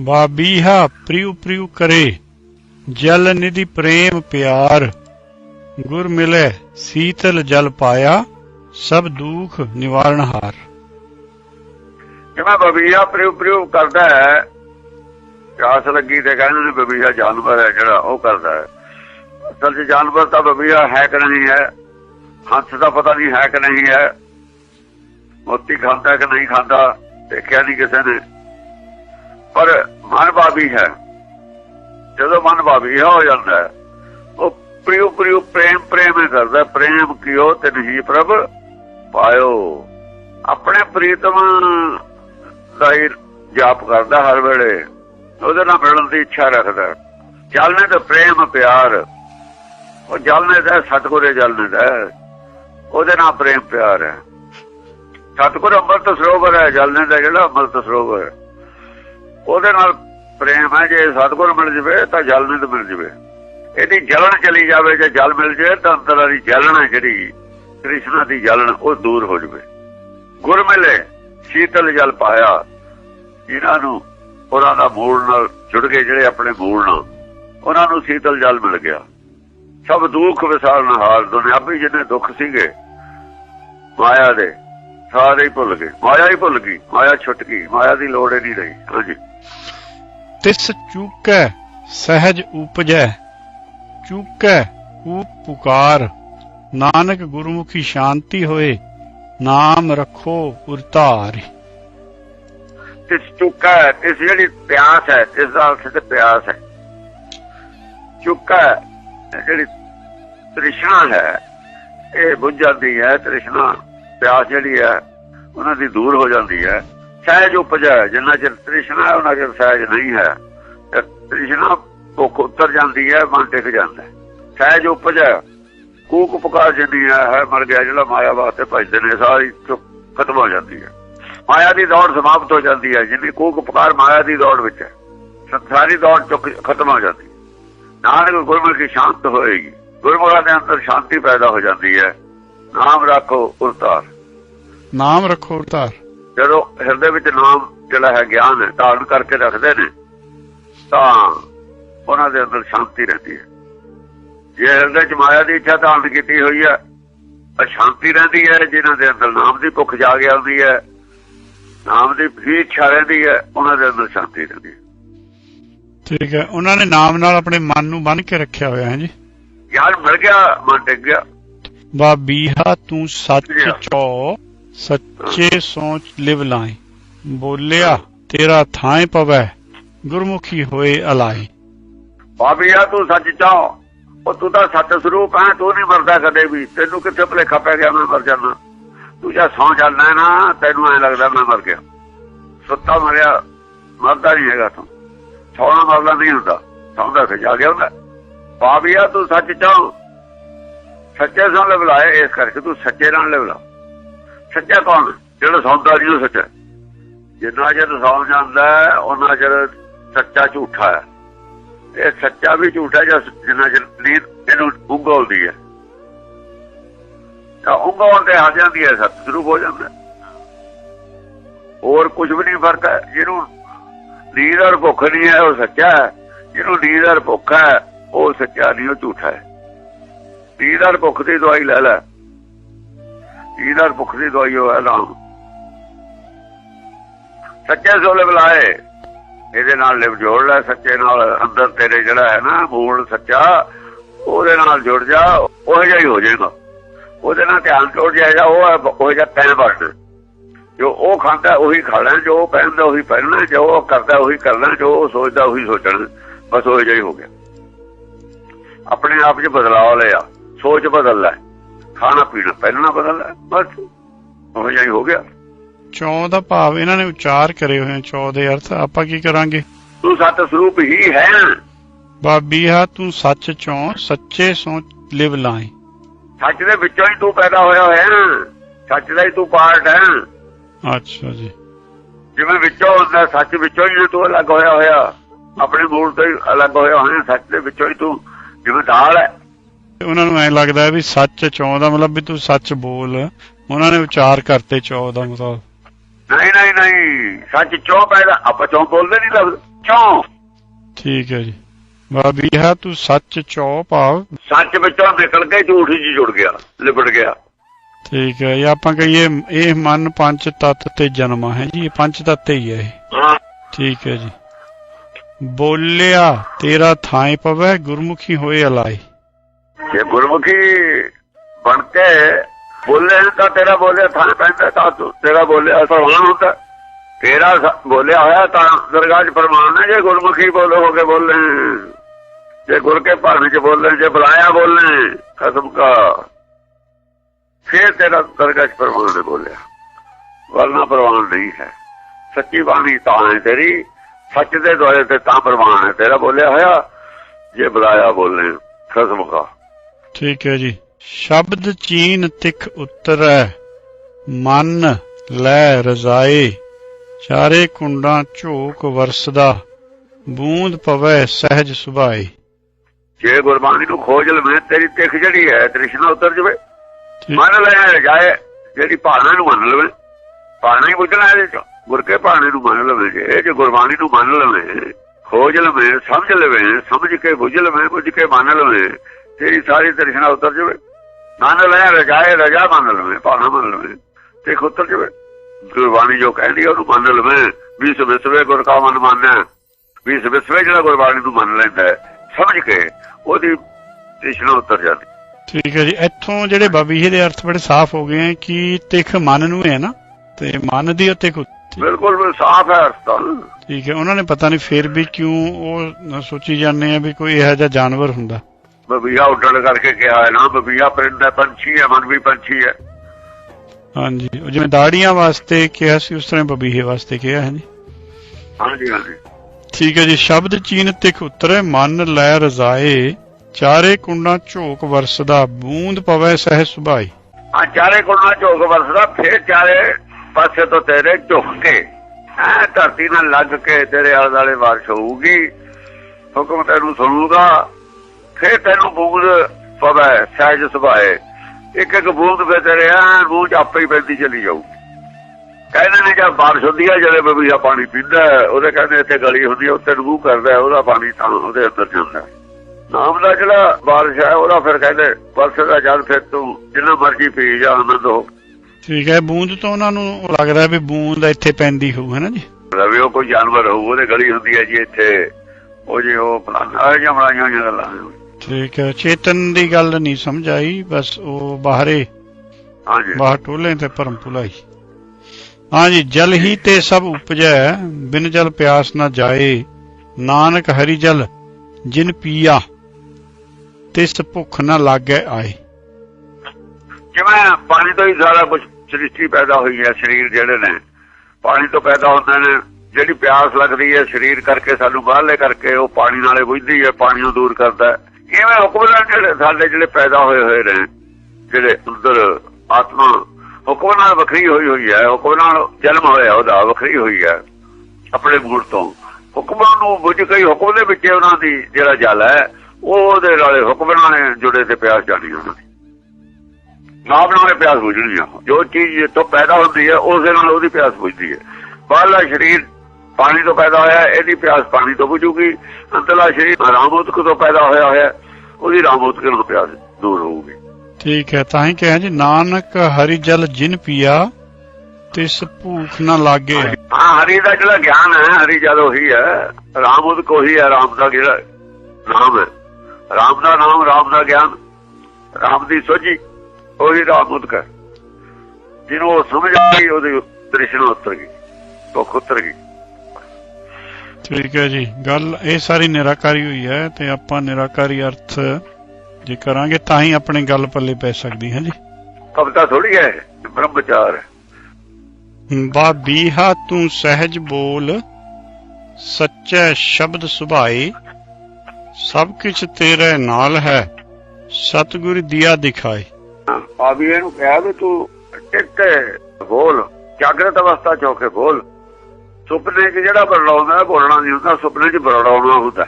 ਬਾਬੀਹਾ ਪ੍ਰਿਉ ਪ੍ਰਿਉ ਕਰੇ, ਜਲ ਨਿਧੀ ਪ੍ਰੇਮ ਪਿਆਰ, ਗੁਰ ਮਿਲੇ ਸੀਤਲ ਜਲ ਪਾਇਆ, ਸਭ ਦੁਖ ਨਿਵਾਰਨ ਹਾਰ। ਜਿਵੇਂ ਬਬੀਆ ਪ੍ਰਯੋ ਪ੍ਰਯੋਗ ਕਰਦਾ ਹੈ। ਪਿਆਸ ਲੱਗੀ ਤੇ ਕਹਿੰਦੇ ਨੇ ਬਬੀਆ ਜਾਨਵਰ ਹੈ ਜਿਹੜਾ, ਉਹ ਕਰਦਾ ਹੈ। ਅਸਲ 'ਚ ਜਾਨਵਰ ਤਾਂ ਬਬੀਆ ਹੈ ਕਿ ਨਹੀਂ ਹੈ? ਹੰਸ ਦਾ ਪਤਾ ਨਹੀਂ ਹੈ ਕਿ ਨਹੀਂ ਹੈ? ਮੋਤੀ ਖਾਂਦਾ ਕਿ ਨਹੀਂ ਖਾਂਦਾ? ਦੇਖਿਆ ਨਹੀਂ ਕਿਸੇ ਨੇ। ਪਰ ਮਨ ਬਾਬੀ ਹੈ। ਜਦੋਂ ਮਨ ਬਾਬੀ ਹੋ ਜਾਂਦਾ ਉਹ ਪ੍ਰਿਉ ਪ੍ਰਿਉ ਪ੍ਰੇਮ ਪ੍ਰੇਮ ਕਰਦਾ ਪ੍ਰੇਮ ਕਿਓ ਤੇ ਨਹੀਂ ਪ੍ਰਭ ਪਾਇਓ। ਆਪਣੇ ਪ੍ਰੀਤਮ ਦਾ ਹੀ ਜਾਪ ਕਰਦਾ ਹਰ ਵੇਲੇ। ਉਹਦੇ ਨਾਲ ਮਿਲਣ ਦੀ ਇੱਛਾ ਰੱਖਦਾ ਜਲਨੇ ਤੇ ਪ੍ਰੇਮ ਪਿਆਰ। ਉਹ ਜਲਨੇ ਦਾ ਸਤਗੁਰੇ ਜਲਨੇ ਦਾ ਉਹਦੇ ਨਾਲ ਪ੍ਰੇਮ ਪਿਆਰ ਹੈ। ਸਤਗੁਰ ਅੰਮ੍ਰਿਤ ਸਰੋਵਰ ਹੈ। ਜਲਨੇ ਦਾ ਜਿਹੜਾ ਅੰਮ੍ਰਿਤ ਸਰੋਵਰ ਹੈ। ਉਹਦੇ ਨਾਲ ਪ੍ਰੇਮ ਹੈ, ਜੇ ਸਤਗੁਰ ਮਿਲ ਜਵੇ ਤਾਂ ਜਲ ਤੇ ਮਿਲ ਜਵੇ। ਇਹਦੀ ਜਲਣ ਚਲੀ ਜਾਵੇ, ਜੇ ਜਲ ਮਿਲ ਜੇ ਤਾਂ ਅੰਦਰ ਦੀ ਜਲਣ ਹੈ ਜਿਹੜੀ, ਕ੍ਰਿਸ਼ਨਾ ਦੀ ਜਲਣ, ਉਹ ਦੂਰ ਹੋ ਜਵੇ। ਗੁਰ ਮਿਲੇ, ਸ਼ੀਤਲ ਜਲ ਪਾਇਆ, ਇਹਨਾਂ ਨੂੰ ਉਹਨਾਂ ਦਾ ਮੂਲ ਨਾਲ ਜੁੜ ਗਏ ਜਿਹੜੇ ਆਪਣੇ ਮੂਲ ਨਾਲ। ਉਹਨਾਂ ਨੂੰ ਸ਼ੀਤਲ ਜਲ ਮਿਲ ਗਿਆ। ਸਭ ਦੁੱਖ ਵਿਸਾਰਨ ਹਾਰ ਦੁਨਿਆਵੀ ਜਿਹਨੇ ਦੁੱਖ ਸੀਗੇ, ਮਾਇਆ ਦੇ ਸਾਰੇ ਹੀ ਭੁੱਲ ਗਏ। ਮਾਇਆ ਹੀ ਭੁੱਲ ਗਈ। ਮਾਇਆ ਛੁੱਟ ਗਈ। ਮਾਇਆ ਦੀ ਲੋੜ ਹੀ ਨਹੀਂ ਰਹੀ। ਹਾਂਜੀ। ਤਿਸ ਚੂਕੈ ਸਹਿਜ ਉਪਜੈ ਚੂਕੈ ਕੂਪ ਪੁਕਾਰ। ਨਾਨਕ ਗੁਰਮੁਖੀ ਸ਼ਾਂਤੀ ਹੋਏ ਨਾਮ ਰੱਖੋ ਉਰਤਾਰ। ਤਿਸ ਚੁੱਕਾ ਤਿਸ ਜਿਹੜੀ ਪਿਆਸ ਹੈ ਤਿਸ ਦਾ ਅਰਥ ਤੇ ਪਿਆਸ ਹੈ। ਚੁੱਕਾ ਜਿਹੜੀ ਤ੍ਰਿਸ਼ਨਾ ਹੈ ਇਹ ਬੁੱਝ ਜਾਂਦੀ ਹੈ ਤ੍ਰਿਸ਼ਨਾ ਪਿਆਸ ਜਿਹੜੀ ਹੈ, ਉਹਨਾਂ ਦੀ ਦੂਰ ਹੋ ਜਾਂਦੀ ਹੈ। ਸਹਿਜ ਉਪਜਾ, ਜਿੰਨਾ ਚਿਰ ਤ੍ਰਿਸ਼ਨਾ ਹੈ ਉਹਨਾਂ ਚਿਰ ਸਹਿਜ ਨਹੀਂ ਹੈ। ਤੇ ਤ੍ਰਿਸ਼ਨਾ ਭੁੱਖ ਉਤਰ ਜਾਂਦੀ ਹੈ, ਮਨ ਟਿਕ ਜਾਂਦਾ ਸਹਿਜ ਉਪਜਾ, ਕੂਕ ਪੁਕਾਰ ਜਿੰਨੀ ਹੈ ਮਰ ਗਿਆ, ਜਿਹੜਾ ਮਾਇਆ ਵਾਸਤੇ ਭਜਦੇ ਨੇ, ਸਾਰੀ ਚੁੱਪ ਖਤਮ ਹੋ ਜਾਂਦੀ ਹੈ। ਮਾਇਆ ਦੀ ਦੌੜ ਸਮਾਪਤ ਹੋ ਜਾਂਦੀ ਹੈ, ਜਿੰਨੀ ਕੂਕ ਪੁਕਾਰ ਮਾਇਆ ਦੀ ਦੌੜ ਵਿੱਚ ਹੈ ਸੰਸਾਰੀ ਦੌੜ ਚੁੱਕ ਖਤਮ ਹੋ ਜਾਂਦੀ ਨਾਨਕ ਗੁਰਮੁਖ ਦੀ ਸ਼ਾਂਤ ਹੋਏਗੀ। ਗੁਰਮੁਖਾਂ ਦੇ ਅੰਦਰ ਸ਼ਾਂਤੀ ਪੈਦਾ ਹੋ ਜਾਂਦੀ ਹੈ। ਨਾਮ ਰੱਖੋ ਉਰਤਾਰ ਨਾਮ ਰੱਖੋ ਉਰਤਾਰ ਜਦੋਂ ਹਿਰਦੇ ਵਿੱਚ ਨਾਮ ਜਿਹੜਾ ਹੈ ਗਿਆਨ ਹੈ ਧਾਰਨ ਕਰਕੇ ਰੱਖਦੇ ਨੇ ਤਾਂ ਉਹਨਾਂ ਦੇ ਅੰਦਰ ਸ਼ਾਂਤੀ ਰਹਿੰਦੀ ਹੈ। ਜੇ ਹਿਰਦੇ 'ਚ ਮਾਇਆ ਦੀ ਇੱਛਾ ਧਾਰਨ ਕੀਤੀ ਹੋਈ ਹੈ ਤਾਂ ਸ਼ਾਂਤੀ ਰਹਿੰਦੀ ਹੈ। ਜਿਨ੍ਹਾਂ ਦੇ ਅੰਦਰ ਨਾਮ ਦੀ ਭੁੱਖ ਜਾਗ ਆਉਂਦੀ ਹੈ ਨਾਮ ਦੀ ਵੀ ਇੱਛਾ ਰਹਿੰਦੀ ਹੈ ਉਹਨਾਂ ਦੇ ਅੰਦਰ ਸ਼ਾਂਤੀ ਰਹਿੰਦੀ ਹੈ। ਠੀਕ ਹੈ। ਉਹਨਾਂ ਨੇ ਨਾਮ ਨਾਲ ਆਪਣੇ ਮਨ ਨੂੰ ਬੰਨ ਕੇ ਰੱਖਿਆ ਹੋਇਆ ਹੈ ਜੀ। ਗਿਆਨ ਮਿਲ ਗਿਆ ਮਨ ਟਿਕ ਗਿਆ। ਬਾਬੀਹਾ ਤੂੰ ਸੱਚ ਜੀ। ਚੋ। ਸੱਚੇ ਸੋਚ ਲਿਵ ਲਾਈ ਬੋਲਿਆ, ਤੇਰਾ ਥਾਂ ਪਵੈ, ਗੁਰਮੁਖੀ ਹੋਏ ਅਲਾਈ ਬਾਬੀਆ ਤੂੰ ਸੱਚ ਚਾਹ। ਉਹ ਤੂੰ ਤਾਂ ਸੱਚ ਸਰੂਪ ਹੈ ਤੂੰ ਨਹੀਂ ਮਰਦਾ ਕਦੇ ਵੀ। ਤੈਨੂੰ ਕਿੱਥੇ ਭੁਲੇਖਾ ਪੈ ਗਿਆ ਮੈਂ ਮਰ ਜਾਣਾ। ਤੂੰ ਜਾਂ ਸੌ ਜਾਂਦਾ ਨਾ, ਤੈਨੂੰ ਐ ਲੱਗਦਾ ਮੈਂ ਮਰ ਗਿਆ। ਸੁੱਤਾ ਮਰਿਆ, ਮਰਦਾ ਨਹੀਂ ਹੈਗਾ ਤੂੰ। ਸੌਣਾ ਮਰਦਾ ਨਹੀਂ ਹੁੰਦਾ। ਸੌਂਦਾ ਫਿਰ ਜਾ ਗਿਆ ਹੁੰਦਾ। ਬਾਬੀਆ ਤੂੰ ਸੱਚ ਚਾਹ। ਸੱਚੇ ਨਾਲ ਲਿਵਲਾਏ ਇਸ ਕਰਕੇ ਤੂੰ ਸੱਚੇ ਨਾਲ ਲਿਵਲਾ ਸੱਚਾ ਕੌਣ? ਜਿਹੜਾ ਸੌਂਦਾ ਨਹੀਂ ਉਹ ਸੱਚਾ। ਜਿੰਨਾ ਚਿਰ ਸੌਂ ਜਾਂਦਾ ਹੈ, ਉਹਨਾਂ ਚਿਰ ਸੱਚਾ ਝੂਠਾ ਹੈ। ਇਹ ਸੱਚਾ ਵੀ ਝੂਠਾ ਜਾਂ ਜਿੰਨਾ ਚਿਰ ਨੀਂਦ ਇਹਨੂੰ ਉਂਗਲਦੀ ਹੈ। ਤਾਂ ਉਂਗਲ ਤੇ ਆ ਜਾਂਦੀ ਹੈ ਸਤ ਸ਼ੁਰੂ ਹੋ ਜਾਂਦਾ। ਹੋਰ ਕੁਝ ਵੀ ਨਹੀਂ ਫ਼ਰਕ ਹੈ। ਜਿਹਨੂੰ ਨੀਂਦ ਔਰ ਭੁੱਖ ਨਹੀਂ ਹੈ ਉਹ ਸੱਚਾ ਹੈ। ਜਿਹਨੂੰ ਨੀਂਦ ਔਰ ਭੁੱਖ ਹੈ ਉਹ ਸੱਚਾ ਨਹੀਂ ਉਹ ਝੂਠਾ ਹੈ। ਨੀਂਦ ਔਰ ਭੁੱਖ ਦੀ ਦਵਾਈ ਲੈ ਲੈ। ਨੀਂਦ ਔਰ ਭੁੱਖ ਦੀ ਦਵਾਈ ਉਹ ਹੈ ਨਾਮ ਸੱਚੇ ਸੋਲੇ ਬੁਲਾਏ। ਇਹਦੇ ਨਾਲ ਲਿਵ ਜੋੜ ਲੈ, ਸੱਚੇ ਨਾਲ ਅੰਦਰ ਤੇਰੇ ਜਿਹੜਾ ਹੈ ਨਾ, ਮੂਲ ਸੱਚਾ, ਉਹਦੇ ਨਾਲ ਜੁੜ ਜਾ, ਉਹ ਜਿਹਾ ਹੀ ਹੋ ਜਾਏਗਾ। ਉਹਦੇ ਨਾਲ ਧਿਆਨ ਜੋੜ ਜਾਏਗਾ ਉਹ ਉਹ ਜਿਹਾ ਤੈਨ ਬਣਨਾ ਜੋ ਉਹ ਖਾਂਦਾ, ਉਹੀ ਖਾਣਾ ਜੋ ਉਹ ਪਹਿਨਦਾ, ਉਹੀ ਪਹਿਨਣਾ, ਜੋ ਉਹ ਕਰਦਾ, ਉਹੀ ਕਰਨਾ, ਜੋ ਉਹ ਸੋਚਦਾ, ਉਹੀ ਸੋਚਣਾ। ਬਸ ਉਹ ਜਿਹਾ ਹੀ ਹੋ ਗਿਆ। ਆਪਣੇ ਆਪ 'ਚ ਬਦਲਾਅ ਲਿਆ। ਸੋਚ ਬਦਲ ਲੈ। ਖਾਣਾ ਪੀਣਾ ਪਹਿਨਣਾ ਬਦਲ ਬਸ ਉਹ ਜਿਹਾ ਹੀ ਹੋ ਗਿਆ। ਚੌ ਦਾ ਭਾਵ ਇਹਨਾਂ ਨੇ ਉਚਾਰ ਕਰੇ ਹੋਏ ਆ ਚੌ ਦੇ ਅਰਥ ਆਪਾਂ ਕੀ ਕਰਾਂਗੇ? ਤੂੰ ਸਤ ਸਰੂਪ ਹੀ ਹੈ। ਬਾਬੀਹਾ ਤੂੰ ਸੱਚ ਚੌ ਸੱਚੇ ਸੋਚ ਲਿਵ ਲਾਈ ਸੱਚ ਦੇ ਵਿੱਚੋਂ ਹੀ ਤੂੰ ਪੈਦਾ ਹੋਇਆ ਹੋਇਆ ਸੱਚ ਦਾ ਹੀ ਤੂੰ ਪਾਰਟ ਹੈ। ਅੱਛਾ ਜੀ। ਜਿਵੇਂ ਵਿੱਚੋਂ ਹੁੰਦਾ ਸੱਚ ਵਿੱਚੋਂ ਹੀ ਤੂੰ ਅਲੱਗ ਹੋਇਆ ਹੋਇਆ। ਆਪਣੇ ਮੂਲ ਤੋਂ ਹੀ ਅਲੱਗ ਹੋਇਆ ਹੋਇਆ ਸੱਚ ਦੇ ਵਿੱਚੋਂ ਹੀ ਤੂੰ ਜਿਵੇਂ ਦਾਲ ਹੈ। ਉਹਨਾਂ ਨੂੰ ਐ ਲੱਗਦਾ ਹੈ ਵੀ ਸੱਚ ਚੌ ਦਾ ਮਤਲਬ ਵੀ ਤੂੰ ਸੱਚ ਬੋਲ। ਉਹਨਾਂ ਨੇ ਉਚਾਰ ਕਰਤੇ ਚੌ ਦਾ ਮਤਲਬ। ਨਹੀਂ ਨਹੀਂ ਨਹੀਂ। ਸੱਚ ਚੋਂ ਪੈਦਾ ਆਪਾਂ ਚੋਂ ਬੋਲਦੇ ਨਹੀਂ ਲਫ਼ਜ਼ ਵਿੱਚੋਂ ਠੀਕ ਹੈ ਜੀ। ਬਾਬੀਹਾ ਤੂੰ ਸੱਚ ਚੋ ਭਾਵ। ਸੱਚ ਵਿੱਚੋਂ ਨਿਕਲ ਕੇ ਝੂਠ ਜੀ ਜੁੜ ਗਿਆ ਲਿਬੜ ਗਿਆ। ਠੀਕ ਹੈ ਜਾਂ ਆਪਾਂ ਕਹੀਏ ਇਹ ਮਨ ਪੰਜ ਤੱਤ ਤੇ ਜਨਮਾ ਹੈ ਜੀ ਇਹ ਪੰਜ ਤੱਤ ਹੀ ਹੈ ਇਹ। ਹਾਂ। ਠੀਕ ਹੈ ਜੀ। ਬੋਲਿਆ ਤੇਰਾ ਥਾਂ ਪਵੈ ਗੁਰਮੁਖੀ ਹੋਏ ਅਲਾਈ ਜੇ ਗੁਰਮੁਖੀ ਬਣ ਕੇ ਬੋਲੇ ਤਾਂ ਤੇਰਾ ਬੋਲਿਆ ਥਾਂ ਪੈਂਦਾ ਤਾਂ ਤੂੰ ਤੇਰਾ ਬੋਲਿਆ ਪ੍ਰਮਾਣ ਹੁੰਦਾ ਤੇਰਾ ਸ- ਬੋਲਿਆ ਹੋਇਆ ਤਾਂ ਦਰਗਾਹ 'ਚ ਪ੍ਰਮਾਣ ਹੈ ਜੇ ਗੁਰਮੁਖੀ ਬੋਲੋ ਹੋ ਕੇ ਬੋਲੇ ਜੇ ਗੁਰ ਕੇ ਭਾਣੇ 'ਚ ਬੋਲੇ ਜੇ ਬੁਲਾਇਆ ਬੋਲੇ ਖਸਮ ਕਾ ਫਿਰ ਤੇਰਾ ਦਰਗਾਹ 'ਚ ਪ੍ਰਮਾਣ ਹੈ ਬੋਲਿਆ ਵਰਨਾ ਪ੍ਰਮਾਣ ਨਹੀਂ ਹੈ ਸੱਚੀ ਬਾਣੀ ਤਾਂ ਹੈ ਤੇਰੀ ਸੱਚ ਦੇ ਦੁਆਰੇ ਤੇ ਤਾਂ ਪ੍ਰਮਾਣ ਹੈ ਤੇਰਾ ਬੋਲਿਆ ਹੋਇਆ ਜੇ ਬੁਲਾਇਆ ਬੋਲੇ ਖਸਮ ਕਾ ਠੀਕ ਹੈ ਜੀ। ਸ਼ਬਦ ਚੀਨ ਤਿਖ ਉਤਰੈ ਮਨ ਲੈ ਰਜ਼ਾਏ ਚਾਰੇ ਕੁੰਡਾਂ ਝੋਕ ਵਰਸਦਾ ਬੂੰਦ ਪਵੈ ਸਹਿਜ ਸੁਭਾਏ। ਜੇ ਗੁਰਬਾਣੀ ਨੂੰ ਖੋਜ ਲਵੇਂ ਤੇਰੀ ਤਿੱਖ ਜਿਹੜੀ ਹੈ ਤ੍ਰਿਸ਼ਨਾ ਉਤਰ ਜਵੇ। ਮੰਨ ਲੈ ਜਾਏ ਜਿਹੜੀ ਭਾਣਾ ਨੂੰ ਮੰਨ ਲਵੇ। ਭਾਣਾ ਹੀ ਬੁੱਝਣਾ ਇਹਦੇ ਚ। ਗੁਰ ਕੇ ਭਾਣੇ ਨੂੰ ਮੰਨ ਲਵੇ ਜੇ ਜੇ ਗੁਰਬਾਣੀ ਨੂੰ ਮੰਨ ਲਵੇ ਖੋਜ ਲਵੇ ਸਮਝ ਲਵੇ ਸਮਝ ਕੇ ਬੁੱਝ ਲਵੇ ਬੁੱਝ ਕੇ ਮੰਨ ਲਵੇ ਤੇਰੀ ਸਾਰੀ ਤ੍ਰਿਸ਼ਨਾ ਉਤਰ ਜਵੇ ਮੰਨ ਲੈ ਰਜਾਏ ਰਜਾ ਮੰਨ ਲਵੇ ਭਾਣਾ ਮੰਨ ਲਵੇ ਤਿੱਖ ਉਤਰ ਜਵੇ। ਗੁਰਬਾਣੀ ਜੋ ਕਹਿੰਦੀ ਉਹਨੂੰ ਮੰਨ ਲਵੇ। ਵੀ ਸਵਿਸਵੇ ਗੁਰ ਕਾ ਮਨ ਮੰਨੈ ਵੀ ਸਵਿਸਵੇ ਜਿਹੜਾ ਗੁਰਬਾਣੀ ਨੂੰ ਮੰਨ ਲੈਂਦਾ ਸਮਝ ਕੇ ਉਹਦੀ ਤ੍ਰਿਸ਼ਨਾ ਉਤਰ ਜਾਂਦੀ। ਠੀਕ ਹੈ ਜੀ ਇੱਥੋਂ ਜਿਹੜੇ ਬਬੀਹੇ ਦੇ ਅਰਥ ਬੜੇ ਸਾਫ਼ ਹੋ ਗਏ ਕਿ ਤਿਖ ਮਨ ਨੂੰ ਹੈ ਨਾ ਤੇ ਮਨ ਦੀ ਅਤੇ ਬਿਲਕੁਲ ਸਾਫ਼ ਹੈ ਰਸਤਾ ਠੀਕ ਹੈ ਉਹਨਾਂ ਨੇ ਪਤਾ ਨਹੀਂ ਫਿਰ ਵੀ ਕਿਉਂ ਉਹ ਸੋਚੀ ਜਾਂਦੇ ਆ ਵੀ ਕੋਈ ਇਹੋ ਜਿਹਾ ਜਾਨਵਰ ਹੁੰਦਾ। ਬਬੀਆ ਉੱਡਣ ਕਰਕੇ ਕਿਹਾ ਹੈ ਨਾ ਬਬੀਆ ਪਰਿੰਦ ਹੈ ਪੰਛੀ ਹੈ ਮਨ ਵੀ ਪੰਛੀ ਹੈ। ਹਾਂਜੀ ਉਹ ਜਿਵੇਂ ਦਾੜੀਆਂ ਵਾਸਤੇ ਕਿਹਾ ਸੀ ਉਸ ਤਰ੍ਹਾਂ ਬਬੀਹੇ ਵਾਸਤੇ ਕਿਹਾ ਹੈ ਜੀ ਹਾਂਜੀ ਹਾਂਜੀ। ਠੀਕ ਹੈ ਜੀ ਸ਼ਬਦ ਚੀਨ ਤਿਖ ਉਤਰੇ ਮਨ ਲੈ ਰਜ਼ਾਏ ਚਾਰੇ ਕੁੰਡਾਂ ਝੋਕ ਵਰਸਦਾ ਬੂੰਦ ਪਵੈ ਸਹਿ ਸੁਭਾਈ। ਆ ਚਾਰੇ ਗੁਣਾ ਝੋਕ ਵਰਸਦਾ ਫੇਰ ਚਾਰੇ ਪਾਸੇ ਤੋਂ ਤੇਰੇ ਝੁਕ ਕੇ ਐ ਧਰਤੀ ਨਾਲ ਲੱਗ ਕੇ ਤੇਰੇ ਆਲੇ ਦੁਆਲੇ ਬਾਰਿਸ਼ ਹੋਊਗੀ। ਹੁਕਮ ਤੈਨੂੰ ਸੁਣੂਗਾ। ਫੇਰ ਤੈਨੂੰ ਬੂੰਦ ਪਵੇ ਸਹਿਜ ਸੁਭਾਏ ਇੱਕ ਇੱਕ ਬੂੰਦ ਫੇ ਤੇਰੇ ਆ ਮੂੰਹ ਚ ਆਪੇ ਹੀ ਪੈਂਦੀ ਚਲੀ ਜਾਊ। ਕਹਿੰਦੇ ਨੇ ਜਦ ਬਾਰਿਸ਼ ਹੁੰਦੀ ਹੈ ਜਿਹੜੇ ਬਬੀਆ ਪਾਣੀ ਪੀਂਦਾ ਉਹਦੇ ਕਹਿੰਦੇ ਇੱਥੇ ਗਲੀ ਹੁੰਦੀ ਹੈ ਉੱਤੇ ਮੂੰਹ ਕਰਦਾ ਉਹਦਾ ਪਾਣੀ ਤਾਂ ਉਹਦੇ ਅੰਦਰ ਜਾਂਦਾ। ਨਾਮ ਦਾ ਜਿਹੜਾ ਬਾਰਿਸ਼ ਹੈ ਉਹਦਾ ਫਿਰ ਕਹਿੰਦੇ ਬਰਸ ਦਾ ਜਲ ਫਿਰ ਤੂੰ ਜਿੰਨਾ ਮਰਜ਼ੀ ਪੀ ਜਾ ਆਨੰਦ ਹੋ। ਠੀਕ ਹੈ ਬੂੰਦ ਤੋਂ ਉਹਨਾਂ ਨੂੰ ਲੱਗਦਾ ਵੀ ਬੂੰਦ ਇੱਥੇ ਪੈਂਦੀ ਹੋਊ ਹੈ ਨਾ ਜੀ? ਰਵੀ ਉਹ ਕੋਈ ਜਾਨਵਰ ਹੋਊ ਉਹਦੇ ਗਲੀ ਹੁੰਦੀ ਹੈ ਜੀ ਇੱਥੇ। ਉਹ ਜੀ ਉਹ ਫਲਾਣਾ ਇਹ ਜਿਹੀਆਂ ਬਣਾਈਆਂ ਹੋਈਆਂ ਗੱਲਾਂ ਠੀਕ ਹੈ। ਚੇਤਨ ਦੀ ਗੱਲ ਨਹੀਂ ਸਮਝ ਆਈ ਬਸ ਉਹ ਬਾਹਰੇ ਹਾਂਜੀ। ਬਾਹਰ ਟੋਲੇ ਤੇ ਭਰਮ ਭੁਲਾਈ। ਹਾਂਜੀ ਜਲ ਹੀ ਤੇ ਸਭ ਉਪਜੈ ਬਿਨ ਜਲ ਪਿਆਸ ਨਾ ਜਾਏ। ਨਾਨਕ ਹਰੀ ਜਲ ਜਿਨ ਪੀਆ ਤਿਸ ਭੁੱਖ ਨਾ ਲਾਗੈ ਆਏ। ਜਿਵੇਂ ਪਾਣੀ ਤੋਂ ਹੀ ਸਾਰਾ ਕੁਝ ਸ੍ਰਿਸ਼ਟੀ ਪੈਦਾ ਹੋਈ ਹੈ ਸਰੀਰ ਜਿਹੜੇ ਨੇ ਪਾਣੀ ਤੋਂ ਪੈਦਾ ਹੁੰਦੇ ਨੇ ਜਿਹੜੀ ਪਿਆਸ ਲੱਗਦੀ ਹੈ ਸਰੀਰ ਕਰਕੇ ਸਾਨੂੰ ਬਾਹਰਲੇ ਕਰਕੇ ਉਹ ਪਾਣੀ ਨਾਲੇ ਬੁਝਦੀ ਹੈ ਪਾਣੀ ਨੂੰ ਦੂਰ ਕਰਦਾ ਹੈ। ਇਵੇਂ ਹੁਕਮ ਜਿਹੜੇ ਸਾਡੇ ਜਿਹੜੇ ਪੈਦਾ ਹੋਏ ਹੋਏ ਨੇ, ਜਿਹੜੇ ਅੰਦਰ ਆਤਮਾ, ਹੁਕਮ ਨਾਲ ਵੱਖਰੀ ਹੋਈ ਹੋਈ ਹੈ, ਹੁਕਮ ਨਾਲ ਜਨਮ ਹੋਇਆ ਉਹਦਾ, ਵੱਖਰੀ ਹੋਈ ਹੈ, ਆਪਣੇ ਮੂਲ ਤੋਂ। ਹੁਕਮਾਂ ਨੂੰ ਬੁੱਝ ਕੇ ਹੁਕਮ ਦੇ ਵਿੱਚ ਉਹਨਾਂ ਦੀ ਜਿਹੜਾ ਜਲ ਹੈ ਉਹਦੇ ਨਾਲੇ ਹੁਕਮ ਨੇ ਜੁੜੇ ਤੇ ਪਿਆਸ ਜਾਣੀ ਉਹਨਾਂ ਦੀ। ਨਾਮ ਨਾਲੇ ਪਿਆਸ ਬੁਝਣੀ ਆ। ਜੋ ਚੀਜ਼ ਤੋਂ ਪੈਦਾ ਹੁੰਦੀ ਹੈ, ਉਸ ਨਾਲ ਉਹਦੀ ਪਿਆਸ ਬੁਝਦੀ ਹੈ। ਬਾਹਰਲਾ ਸਰੀਰ ਪਾਣੀ ਤੋਂ ਪੈਦਾ ਹੋਇਆ, ਇਹਦੀ ਪਿਆਸ ਪਾਣੀ ਤੋਂ ਬੁਝੂਗੀ। ਅੰਦਰਲਾ ਸਰੀਰ ਰਾਮੋਤਕ ਤੋਂ ਪੈਦਾ ਹੋਇਆ ਹੋਇਆ ਉਹਦੀ ਰਾਮੋਤਕ ਨਾਲ ਪਿਆਸ ਦੂਰ ਹੋਊਗੀ। ਠੀਕ ਹੈ ਤਾਂ ਹੀ ਕਿਹਾ ਜੀ ਨਾਨਕ ਹਰੀ ਜਲ ਜਿਨ ਪੀਆ ਤਿਸ ਭੂਖ ਨਾ ਲਾਗੇ। ਹਾਂ ਹਰੀ ਦਾ ਜਿਹੜਾ ਗਿਆਨ ਹੈ ਹਰੀ ਜਦ ਉਹੀ ਹੈ। ਰਾਮੋਤਕ ਉਹੀ ਹੈ ਰਾਮ ਦਾ ਜਿਹੜਾ ਨਾਮ ਹੈ। ਰਾਮ ਦਾ ਨਾਮ ਰਾਮ ਦਾ ਗਿਆਨ ਰਾਮ ਦੀ ਸੋਝੀ ਉਹੀ ਰਾਮੋਤਕ ਹੈ ਜਿਹਨੂੰ ਉਹ ਸਮਝ ਆ ਗਈ ਉਹਦੀ ਤ੍ਰਿਸ਼ਨਾ ਉਤਰ ਗਈ ਭੁੱਖ ਉਤਰ ਗਈ। ਠੀਕ ਹੈ ਜੀ। ਗੱਲ ਇਹ ਸਾਰੀ ਨਿਰਾਕਾਰੀ ਹੋਈ ਹੈ ਤੇ ਆਪਾਂ ਨਿਰਾਕਾਰੀ ਅਰਥ ਜੇ ਕਰਾਂਗੇ ਤਾਂ ਹੀ ਆਪਣੀ ਗੱਲ ਪੱਲੇ ਪੈ ਸਕਦੀ ਹੈ ਜੀ। ਕਵਿਤਾ ਥੋੜੀ ਹੈ ਬ੍ਰਹਮ ਵਿਚਾਰ। ਹੈ ਬਾ ਬੀਹਾ ਤੂੰ ਸਹਿਜ ਬੋਲ ਸੱਚੇ ਸ਼ਬਦ ਸੁਭਾਏ ਸਭ ਕੁਝ ਤੇਰੇ ਨਾਲ ਹੈ ਸਤਿਗੁਰ ਦਿਆ ਦਿਖਾਏ। ਆ ਵੀ ਇਹਨੂੰ ਕਿਹਾ ਵੀ ਤੂੰ ਟਿਕ ਬੋਲ ਜਾਗਰਤ ਅਵਸਥਾ ਚ ਹੋ ਕੇ ਬੋਲ। ਸੁਪਨੇ 'ਚ ਜਿਹੜਾ ਬਰਲਾਉਂਦਾ ਬੋਲਣਾ ਨਹੀਂ ਹੁੰਦਾ, ਸੁਪਨੇ 'ਚ ਬਰਲਾਉਣਾ ਹੁੰਦਾ।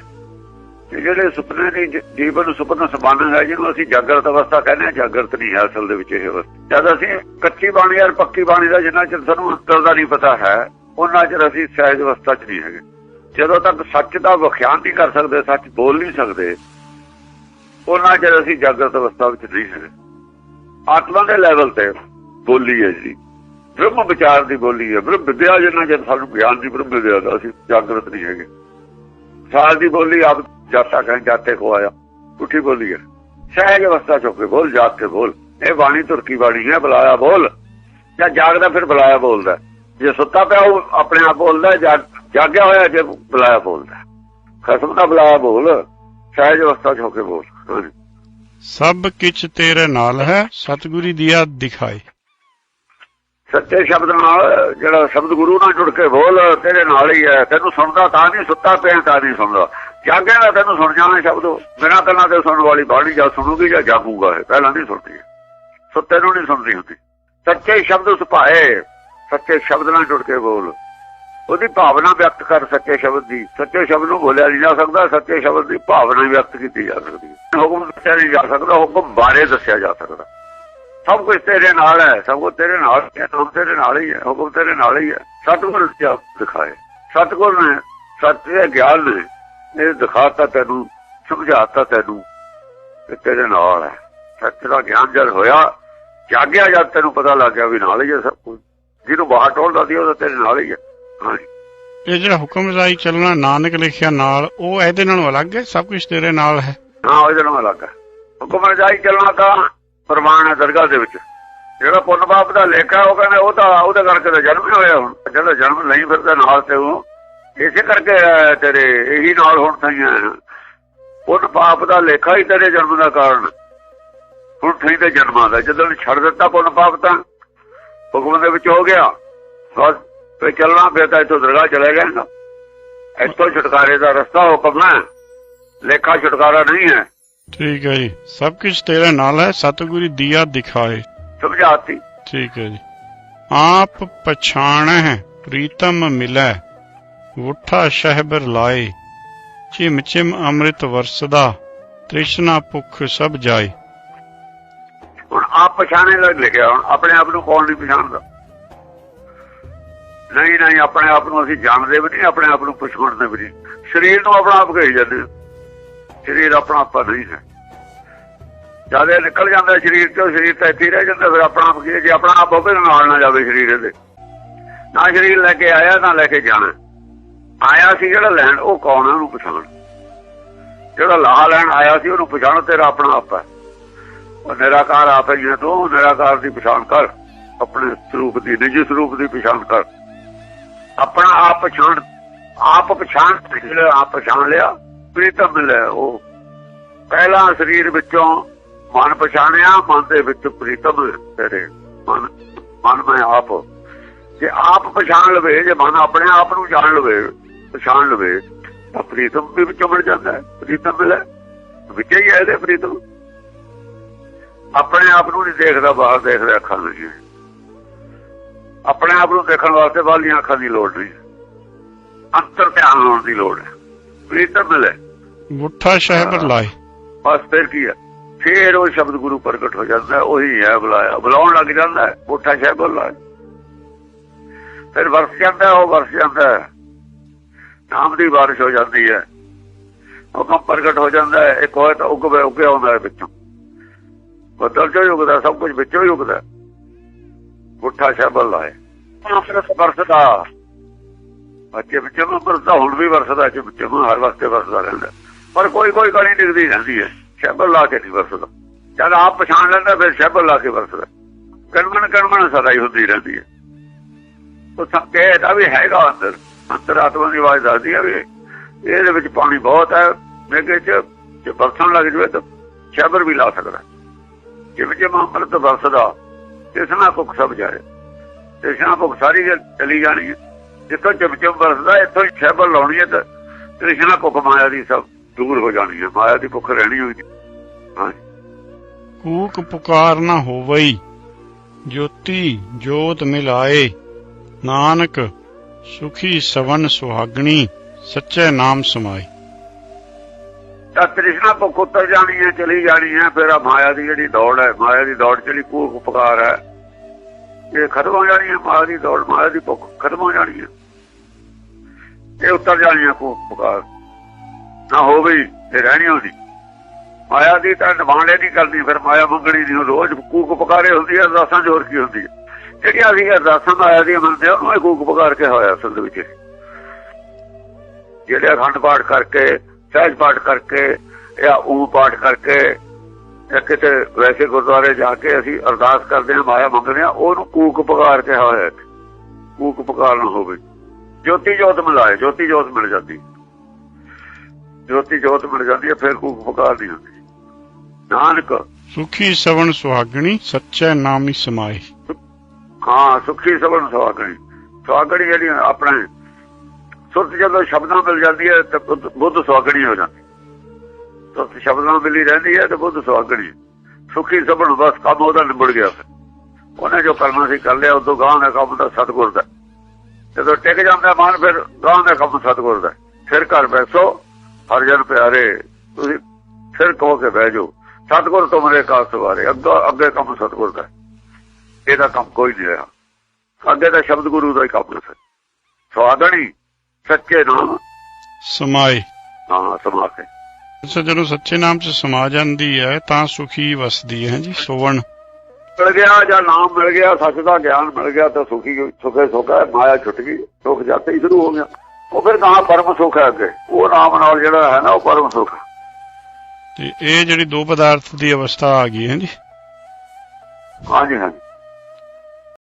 ਤੇ ਜਿਹੜੇ ਸੁਪਨੇ ਦੀ ਜ- ਜੀਵਨ ਸੁਪਨਾ ਸਬੰਧ ਹੈ, ਜਿਹਨੂੰ ਅਸੀਂ ਜਾਗਰਤ ਅਵਸਥਾ ਕਹਿੰਦੇ ਹਾਂ, ਜਾਗਰਤ ਨਹੀਂ ਹੈ ਅਸਲ ਦੇ ਵਿੱਚ ਇਹ ਅਵਸਥਾ। ਜਦ ਅਸੀਂ ਕੱਚੀ ਬਾਣੀ ਔਰ ਪੱਕੀ ਬਾਣੀ ਦਾ ਜਿੰਨਾ ਚਿਰ ਸਾਨੂੰ ਅੰਤਰ ਦਾ ਨਹੀਂ ਪਤਾ ਹੈ, ਉਹਨਾਂ ਚਿਰ ਅਸੀਂ ਸਹਿਜ ਅਵਸਥਾ 'ਚ ਨਹੀਂ ਹੈਗੇ। ਜਦੋਂ ਤੱਕ ਸੱਚ ਦਾ ਵਿਖਿਆਨ ਨਹੀਂ ਕਰ ਸਕਦੇ, ਸੱਚ ਬੋਲ ਨਹੀਂ ਸਕਦੇ, ਉਹਨਾਂ ਚਿਰ ਅਸੀਂ ਜਾਗਰਤ ਅਵਸਥਾ ਵਿੱਚ ਨਹੀਂ ਹੈਗੇ। ਆਤਮਾ ਦੇ ਲੈਵਲ ਤੇ ਬੋਲੀ ਹੈ ਜੀ। ਬ੍ਰਹਮ ਵਿਚਾਰ ਦੀ ਬੋਲੀ ਹੈ। ਬ੍ਰਹਮ ਵਿਦਿਆ ਜਿੰਨਾ ਜਦ ਸਾਨੂੰ ਗਿਆਨ ਦੀ ਬ੍ਰਹਮ ਵਿਦਿਆ ਦਾ ਅਸੀਂ ਜਾਗਰਤ ਨਹੀਂ ਹੈਗੇ। ਸਾਲ ਦੀ ਬੋਲੀ ਆਪ ਜਾਤਾ ਕਹੀਂ ਜਾਤੇ ਕੋ ਆਇਆ। ਉੱਠੀ ਬੋਲੀ ਹੈ। ਸਹਿਜ ਅਵਸਥਾ ਚੁੱਕ ਬੋਲ, ਜਾਗ ਕੇ ਬੋਲ। ਇਹ ਬਾਣੀ ਤੁਰਕੀ ਬਾਣੀ ਹੈ, ਬੁਲਾਇਆ ਬੋਲ। ਜਾਂ ਜਾਗਦਾ ਫਿਰ ਬੁਲਾਇਆ ਬੋਲਦਾ ਜੇ ਸੁੱਤਾ ਪਿਆ ਉਹ ਆਪਣੇ ਆਪ ਬੋਲਦਾ ਜਾਗਿਆ ਹੋਇਆ ਜੇ ਬੁਲਾਇਆ ਬੋਲਦਾ ਖਸਮ ਦਾ ਬੁਲਾਇਆ ਬੋਲ, ਸਹਿਜ ਅਵਸਥਾ ਚ ਬੋਲ। ਹਾਂਜੀ। ਸਭ ਕਿਛ ਤੇਰੇ ਨਾਲ ਹੈ, ਸਤਿਗੁਰੀ ਦੀਆ ਦਿਖਾਈ ਸੱਚੇ ਸ਼ਬਦ ਨਾਲ ਜਿਹੜਾ ਸ਼ਬਦ ਗੁਰੂ ਨਾਲ ਜੁੜ ਕੇ ਬੋਲ ਤੇਰੇ ਨਾਲ ਹੀ ਹੈ, ਤੈਨੂੰ ਸੁਣਦਾ ਤਾਂ ਨਹੀਂ, ਸੁੱਤਾ ਪਿਆ ਤਾਂ ਨਹੀਂ ਸੁਣਦਾ। ਜਾਗਿਆ ਨਾ ਤੈਨੂੰ ਸੁਣ ਜਾਣਾ ਸ਼ਬਦ। ਬਿਨਾਂ ਕੰਨਾਂ ਤੇ ਸੁਣਨ ਵਾਲੀ ਬਾਣੀ ਜਾਂ ਸੁਣੂਗੀ ਜਾਂ ਜਾਗੂਗਾ ਪਹਿਲਾਂ ਨਹੀਂ ਸੁਣਦੀ। ਸੁੱਤੇ ਨੂੰ ਨਹੀਂ ਸੁਣਦੀ ਹੁੰਦੀ। ਸੱਚੇ ਸ਼ਬਦ ਸੁਭਾਏ ਸੱਚੇ ਸ਼ਬਦ ਨਾਲ ਜੁੜ ਕੇ ਬੋਲ। ਉਹਦੀ ਭਾਵਨਾ ਵਿਅਕਤ ਕਰ ਸੱਚੇ ਸ਼ਬਦ ਦੀ। ਸੱਚੇ ਸ਼ਬਦ ਨੂੰ ਬੋਲਿਆ ਨਹੀਂ ਜਾ ਸਕਦਾ, ਸੱਚੇ ਸ਼ਬਦ ਦੀ ਭਾਵਨਾ ਵਿਅਕਤ ਕੀਤੀ ਜਾ ਸਕਦੀ ਹੈ। ਹੁਕਮ ਦੱਸਿਆ ਨਹੀਂ ਜਾ ਸਕਦਾ, ਹੁਕਮ ਬਾਰੇ ਦੱਸਿਆ ਜਾ ਸਕਦਾ। ਸਭ ਕੁਝ ਤੇਰੇ ਨਾਲ ਹੈ ਸਭ ਕੁਝ ਤੇਰੇ ਨਾਲ ਹੈ ਹੁਕਮ ਤੇਰੇ ਨਾਲ ਹੀ ਹੈ ਹੁਕਮ ਤੇਰੇ ਨਾਲ ਹੀ ਹੈ। ਸਤਿਗੁਰ ਜੀ ਦਿਖਾਏ। ਸਤਿਗੁਰ ਨੇ ਸੱਚੇ ਗਿਆਨ ਨੇ ਇਹ ਦਿਖਾਤਾ ਤੈਨੂੰ ਸਮਝਾਤਾ ਤੈਨੂੰ ਕਿ ਤੇਰੇ ਨਾਲ ਹੈ। ਸੱਚ ਦਾ ਗਿਆਨ ਜਦ ਹੋਇਆ ਜਾਗਿਆ ਜਦ ਤੈਨੂੰ ਪਤਾ ਲੱਗ ਗਿਆ ਵੀ ਨਾਲ ਹੀ ਹੈ ਸਭ ਕੁਝ ਜਿਹਨੂੰ ਬਾਹਰ ਟੋਲਦਾ ਸੀ ਉਹਦਾ ਤੇਰੇ ਨਾਲ ਹੀ ਹੈ। ਇਹ ਜਿਹੜਾ ਹੁਕਮ ਰਾਈ ਚੱਲਣਾ ਨਾਨਕ ਲਿਖਿਆ ਨਾਲ ਉਹ ਇਹਦੇ ਨਾਲੋਂ ਅਲੱਗ ਹੈ ਸਭ ਕੁਝ ਤੇਰੇ ਨਾਲ ਹੈ? ਹਾਂ ਉਹਦੇ ਨਾਲ ਅਲੱਗ ਹੈ। ਹੁਕਮ ਰਜਾਈ ਚੱਲਣਾ ਤਾਂ ਪ੍ਰਮਾਣ ਹੈ ਦਰਗਾਹ ਦੇ ਵਿੱਚ। ਜਿਹੜਾ ਪੁੰਨ ਪਾਪ ਦਾ ਲੇਖਾ ਉਹ ਕਹਿੰਦਾ ਉਹ ਤਾਂ ਉਹਦੇ ਕਰਕੇ ਤਾਂ ਜਨਮ ਹੀ ਹੋਇਆ ਹੁਣ। ਜਿਹੜਾ ਜਨਮ ਨਹੀਂ ਫਿਰਦਾ ਨਾਲ ਤੇ ਉਹ। ਇਸੇ ਕਰਕੇ ਤੇਰੇ ਇਹੀ ਨਾਲ ਹੁਣ ਥਈਆਂ ਪੁੰਨ ਪਾਪ ਦਾ ਲੇਖਾ ਹੀ ਤੇਰੇ ਜਨਮ ਦਾ ਕਾਰਨ। ਹੁਣ ਥਈ ਤੇ ਜਨਮਾਂ ਦਾ। ਜਦੋਂ ਛੱਡ ਦਿੱਤਾ ਪੁੰਨ ਪਾਪ ਤਾਂ ਹੁਕਮ ਦੇ ਵਿੱਚ ਹੋ ਗਿਆ। ਬਸ ਫੇ ਚੱਲਣਾ, ਫਿਰ ਤਾਂ ਇੱਥੋਂ ਦਰਗਾਹ ਚਲੇ ਜਾਏਗਾ ਇੱਥੋਂ ਛੁਟਕਾਰੇ ਦਾ ਰਸਤਾ ਹੁਕਮ ਹੈ। ਲੇਖਾ ਛੁਟਕਾਰਾ ਨਹੀਂ ਹੈ। ਠੀਕ ਹੈ ਜੀ। ਸਭ ਕੁਝ ਤੇਰੇ ਨਾਲ ਹੈ ਸਤਿਗੁਰੀ ਦੀਆ ਦਿਖਾਏ। ਸਮਝਾਤੀ ਠੀਕ ਹੈ ਜੀ। ਆਪ ਪਛਾਣਹਿ ਪ੍ਰੀਤਮ ਮਿਲੈ ਉਠਾ ਸ਼ਹਿਬਰ ਲਾਏ ਚਿਮ ਚਿਮ ਅੰਮ੍ਰਿਤ ਵਰਸਦਾ ਤ੍ਰਿਸ਼ਨਾ ਭੁਖ ਸਭ ਜਾਏ। ਹੁਣ ਆਪ ਪਛਾਣੇ ਲੱਗ ਲਿਖਿਆ ਹੁਣ ਆਪਣੇ ਆਪ ਨੂੰ ਕੌਣ ਨਹੀਂ ਪਛਾਣਦਾ? ਨਹੀਂ ਨਹੀਂ ਆਪਣੇ ਆਪ ਨੂੰ ਅਸੀਂ ਜਾਣਦੇ ਵੀ ਨਹੀਂ ਆਪਣੇ ਆਪ ਨੂੰ ਪਛਾਣਦੇ ਵੀ ਨਹੀਂ। ਸਰੀਰ ਨੂੰ ਆਪਣਾ ਆਪ ਕਹੀ ਜਾਂਦੇ ਹਾਂ। ਸਰੀਰ ਆਪਣਾ ਆਪਾ ਨਹੀਂ ਹੈ। ਜਦ ਇਹ ਨਿਕਲ ਜਾਂਦਾ ਸਰੀਰ ਤੋਂ ਸਰੀਰ ਤਾਂ ਇੱਥੇ ਰਹਿ ਜਾਂਦਾ, ਫਿਰ ਆਪਣਾ ਆਪ ਜੇ ਆਪਣਾ ਆਪ ਹੋਵੇ ਨਾਲ ਨਾ ਜਾਵੇ ਸਰੀਰ ਇਹਦੇ। ਨਾ ਸਰੀਰ ਲੈ ਕੇ ਆਇਆ, ਨਾ ਲੈ ਕੇ ਜਾਣਾ। ਆਇਆ ਸੀ ਜਿਹੜਾ ਲੈਣ, ਉਹ ਕੌਣ ਹੈ? ਉਹਨੂੰ ਪਛਾਣ। ਜਿਹੜਾ ਲਾਹ ਲੈਣ ਆਇਆ ਸੀ, ਉਹਨੂੰ ਪਛਾਣ, ਤੇਰਾ ਆਪਣਾ ਆਪ ਹੈ। ਉਹ ਨਿਰਾਕਾਰ ਆਪ ਹੈ ਜਿਹਨੇ ਤੂੰ ਨਿਰਾਕਾਰ ਦੀ ਪਛਾਣ ਕਰ। ਆਪਣੇ ਸਰੂਪ ਦੀ, ਨਿੱਜੀ ਸਰੂਪ ਦੀ ਪਛਾਣ ਕਰ। ਆਪਣਾ ਆਪ ਪਛਾਣ ਆਪ ਪਛਾਣ, ਜਿਹੜਾ ਆਪ ਪਛਾਣ ਲਿਆ ਪ੍ਰੀਤਮ ਮਿਲਿਆ ਉਹ ਪਹਿਲਾ ਸਰੀਰ ਵਿੱਚੋਂ ਮਨ ਪਛਾਣਿਆ, ਮਨ ਦੇ ਵਿੱਚ ਪ੍ਰੀਤਮ ਤੇਰੇ ਮਨ ਮਨ ਮੈਂ ਆਪ। ਜੇ ਆਪ ਪਛਾਣ ਲਵੇ, ਜੇ ਮਨ ਆਪਣੇ ਆਪ ਨੂੰ ਜਾਣ ਲਵੇ, ਪਛਾਣ ਲਵੇ, ਤਾਂ ਪ੍ਰੀਤਮ ਵੀ ਵਿੱਚੋਂ ਮਿਲ ਜਾਂਦਾ ਹੈ। ਪ੍ਰੀਤਮ ਮਿਲੇ ਵਿੱਚ ਹੀ ਹੈ ਇਹਦੇ ਪ੍ਰੀਤਮ। ਆਪਣੇ ਆਪ ਨੂੰ ਨਹੀਂ ਦੇਖਦਾ, ਬਾਹਰ ਦੇਖਦਾ ਅੱਖਾਂ ਨਹੀਂ ਆਪਣੇ ਆਪ ਨੂੰ ਦੇਖਣ ਵਾਸਤੇ ਬਾਹਰਲੀਆਂ ਅੱਖਾਂ ਦੀ ਲੋੜ ਨਹੀਂ। ਅੰਤਰ ਧਿਆਨ ਲਾਉਣ ਦੀ ਲੋੜ ਹੈ। ਪ੍ਰੀਤਮ ਮਿਲੇ ਉਠਾ ਸ਼ਹਿਬਰ ਲਾਏ। ਬਸ ਫਿਰ ਕੀ ਹੈ? ਫਿਰ ਉਹ ਸ਼ਬਦ ਗੁਰੂ ਪ੍ਰਗਟ ਹੋ ਜਾਂਦਾ ਉਹੀ ਹੈ ਬੁਲਾਇਆ। ਬੁਲਾਉਣ ਲੱਗ ਜਾਂਦਾ ਉੱਠਾ ਸ਼ਹਿਬ ਬੁਲਾਇਆ ਫਿਰ ਵਰਸ ਜਾਂਦਾ ਉਹ ਵਰਸ ਜਾਂਦਾ। ਨਾਮ ਦੀ ਬਾਰਿਸ਼ ਹੋ ਜਾਂਦੀ ਹੈ। ਹੁਕਮ ਪ੍ਰਗਟ ਹੋ ਜਾਂਦਾ ਹੈ। ਇੱਕ ਹੋਏ ਤਾਂ ਉੱਗ ਉੱਗ ਆਉਂਦਾ ਹੈ ਵਿੱਚੋਂ। ਬਦਲ ਚੋਂ ਉੱਗਦਾ ਸਭ ਕੁਝ ਵਿੱਚੋਂ ਹੀ ਉੱਗਦਾ ਉੱਠਾ ਸ਼ਹਿਬ ਲਾਏ। ਵਰਸਦਾ। ਬੱਚੇ ਵਿੱਚ ਵਰਸਦਾ ਹੁਣ ਵੀ ਵਰਸਦਾ ਚ ਵਿੱਚ ਹਰ ਵਕਤੇ ਵਰਸਦਾ ਰਹਿੰਦਾ। ਪਰ ਕੋਈ ਕੋਈ ਕਣੀ ਡਿੱਗਦੀ ਰਹਿੰਦੀ ਹੈ। ਸ਼ਬਦ ਲਾ ਕੇ ਨਹੀਂ ਵਰਸਦਾ। ਜਦ ਆਪ ਪਛਾਣ ਲੈਂਦਾ, ਫਿਰ ਸ਼ਬਦ ਲਾ ਕੇ ਵਰਸਦਾ। ਕਣਮਣ ਕਣਮਣ ਸਦਾ ਹੀ ਹੁੰਦੀ ਰਹਿੰਦੀ ਹੈ। ਉਹ ਸੰਕੇਤ ਆ ਵੀ ਹੈਗਾ ਅੰਦਰ। ਅੰਤਰਾਤਮਾ ਦੀ ਆਵਾਜ਼ ਦੱਸਦੀ ਹੈ ਵੀ ਇਹਦੇ ਵਿੱਚ ਪਾਣੀ ਬਹੁਤ ਹੈ। ਮੇਗੇ ਚ, ਜੇ ਵਰਸਣ ਲੱਗ ਜਵੇ ਤਾਂ ਸ਼ਬਦ ਵੀ ਲਾ ਸਕਦਾ। ਜਿਵੇਂ ਜਿਵੇਂ ਅੰਮ੍ਰਿਤ ਵਰਸਦਾ ਇਸ ਨਾਲ ਭੁੱਖ ਸਭ ਜਾਏ। ਇਸ ਨਾਲ ਭੁੱਖ ਸਾਰੀ ਚਲੀ ਜਾਣੀ ਹੈ। ਜਿੱਥੋਂ ਚਿਮ ਚਿਮ ਵਰਸਦਾ, ਇੱਥੋਂ ਹੀ ਲਾਉਣੀ ਹੈ ਤਾਂ ਕ੍ਰਿਸ਼ਨਾ ਭੁੱਖ ਮਾਇਆ ਦੀ ਸਭ ਦੂਰ ਹੋ ਜਾਣੀ ਹੈ ਮਾਇਆ ਦੀ ਭੁੱਖ ਰਹਿਣੀ ਹੋਈ ਹਾਂ ਕੂਕ ਪੁਕਾਰ ਨਾ ਹੋਵਈ ਜੋਤੀ ਜੋਤ ਮਿਲਾਏ। ਨਾਨਕ ਸੁਖੀ ਸਵਨ ਸੁਹਾਗਣੀ ਸੱਚੇ ਨਾਮ ਸਮਾਏ। ਤਾਂ ਤ੍ਰਿਸ਼ਨਾ ਭੁੱਖ ਉਤਰ ਜਾਣੀ ਹੈ ਚਲੀ ਜਾਣੀ ਹੈ ਫਿਰ ਆ ਮਾਇਆ ਦੀ ਜਿਹੜੀ ਦੌੜ ਹੈ ਮਾਇਆ ਦੀ ਦੌੜ ਚਲੀ ਕੂਕ ਉਪਕਾਰ ਹੈ ਇਹ ਖਤਮ ਹੋ ਜਾਣੀ ਹੈ ਮਾਇਆ ਦੀ ਦੌੜ ਮਾਇਆ ਦੀ ਭੁੱਖ ਖਤਮ ਹੋ ਜਾਣੀ ਹੈ। ਇਹ ਉੱਤਰ ਜਾਣੀਆਂ ਕੂਕ ਪੁਕਾਰ। ਨਾ ਹੋਵੇ ਤੇ ਰਹਿਣੀ ਹੁੰਦੀ ਮਾਇਆ ਦੀ ਤਾਂ ਡਿਮਾਂਡ ਹੀ ਨਹੀਂ ਕਰਦੀ ਫਿਰ ਮਾਇਆ ਮੰਗਣੀ ਨਹੀਂ। ਰੋਜ਼ ਕੂਕ ਪੁਕਾਰੇ ਹੁੰਦੀ ਹੈ ਅਰਦਾਸਾਂ ਜੋਰ ਕੀ ਹੁੰਦੀ ਹੈ ਜਿਹੜੀਆਂ ਅਸੀਂ ਅਰਦਾਸਾਂ ਮਾਇਆ ਦੀ ਮੰਨਦੇ ਹਾਂ, ਉਹਨੂੰ ਇਹ ਕੂਕ ਪਕਾਰ ਕੇ ਹੋਇਆ ਅਸਲ ਵਿੱਚ ਜਿਹੜੇ ਅਖੰਡ ਪਾਠ ਕਰਕੇ ਸਹਿਜ ਪਾਠ ਕਰਕੇ ਜਾਂ ਊ ਪਾਠ ਕਰਕੇ ਜਾਂ ਕਿਤੇ ਵੈਸੇ ਗੁਰਦੁਆਰੇ ਜਾ ਕੇ ਅਸੀਂ ਅਰਦਾਸ ਕਰਦੇ ਹਾਂ ਮਾਇਆ ਮੰਗਦੇ ਹਾਂ ਉਹਨੂੰ ਕੂਕ ਪਕਾਰ ਕੇ ਹੋਇਆ ਕੂਕ ਪੁਕਾਰ ਨਾ ਹੋਵੇ। ਜੋਤੀ ਜੋਤ ਮਿਲਾਏ ਜੋਤੀ ਜੋਤ ਮਿਲ ਜਾਂਦੀ। ਜੋਤੀ ਜੋਤ ਮਿਲ ਜਾਂਦੀ ਹੈ ਫਿਰ ਕੂਕ ਪੁਕਾਰ ਨਹੀਂ ਹੁੰਦੀ ਨਾਨਕ। ਸੁਖੀ ਸਵਣ ਸੁਹਾਗਣੀ ਸੱਚੇ ਨਾਮੀ ਸਮਾਏ। ਹਾਂ ਸੁਖੀ ਸਬਨ ਸੁਹਾਗਣੀ। ਸੁਹਾਗਣੀ ਜਿਹੜੀ ਆਪਣੇ ਸੁਰਤ ਜਦੋਂ ਸ਼ਬਦਾਂ ਮਿਲ ਜਾਂਦੀ ਹੈ ਤੇ ਬੁੱਧ- ਸੁਹਾਗਣੀ ਹੋ ਜਾਂਦੀ ਸੁਰਤ ਸ਼ਬਦਾਂ ਮਿਲੀ ਰਹਿੰਦੀ ਹੈ ਤੇ ਬੁੱਧ ਸੁਹਾਗਣੀ ਸੁਖੀ ਸਬਨ ਬਸ ਕੰਮ ਉਹਦਾ ਨਿਬੜ ਗਿਆ ਫਿਰ। ਉਹਨੇ ਜੋ ਕਰਨਾ ਸੀ ਕਰ ਲਿਆ ਉਦੋਂ ਗਾਂ ਦਾ ਕੰਮ ਦਾ ਸਤਿਗੁਰ ਦਾ ਜਦੋਂ ਟਿਕ ਜਾਂਦਾ ਮਨ ਫਿਰ ਗਾਂ ਦਾ ਕੰਮ ਸਤਿਗੁਰ ਦਾ ਫਿਰ ਘਰ ਬੈਸੋ ਹਰ ਜਨ ਪਿਆਰੇ ਤੁਸੀਂ ਫਿਰ ਕਹੋ ਕੇ ਬਹਿ ਜਾਓ। ਸਤਿਗੁਰ ਤੁਮਰੇ ਕਾ ਸਵਾਰੇ ਅੱਗੇ ਅੱਗੇ ਕੰਮ ਸਤਿਗੁਰ ਦਾ ਇਹਦਾ ਕੰਮ ਕੋਈ ਨਹੀਂ ਰਿਹਾ। ਅੱਗੇ ਤਾਂ ਸ਼ਬਦ ਗੁਰੂ ਦਾ ਹੀ ਕੰਮ ਹੈ। ਸਵਾਦਣੀ ਸੱਚੇ ਨਾਮ। ਸਮਾਏ। ਹਾਂ ਸਮਾ ਕੇ। ਅੱਛਾ ਜਦੋਂ ਸੱਚੇ ਨਾਮ 'ਚ ਸਮਾ ਜਾਂਦੀ ਹੈ ਤਾਂ ਸੁਖੀ ਵਸਦੀ ਹੈ ਜੀ ਸੋਵਣ। ਮਿਲ ਗਿਆ ਜਾਂ ਨਾਮ ਮਿਲ ਗਿਆ ਸੱਚ ਦਾ ਗਿਆਨ ਮਿਲ ਗਿਆ ਤਾਂ ਸੁਖੀ ਸੁਖੇ ਸੁਖਾ ਮਾਇਆ ਛੁੱਟ ਗਈ ਸੁਖ ਜਾਤੇ ਹੀ ਸ਼ੁਰੂ ਹੋ ਗਿਆ। ਉਹ ਫਿਰ ਕਹਾ ਪਰਮ ਸੁਖ ਹੈ ਅੱਗੇ। ਉਹ ਨਾਮ ਨਾਲ ਜਿਹੜਾ ਹੈ ਨਾ ਉਹ ਪਰਮ ਸੁਖ। ਤੇ ਇਹ ਜਿਹੜੀ ਦੋ ਪਦਾਰਥ ਦੀ ਅਵਸਥਾ ਆ ਗਈ ਹੈ ਜੀ? ਹਾਂਜੀ ਹਾਂਜੀ।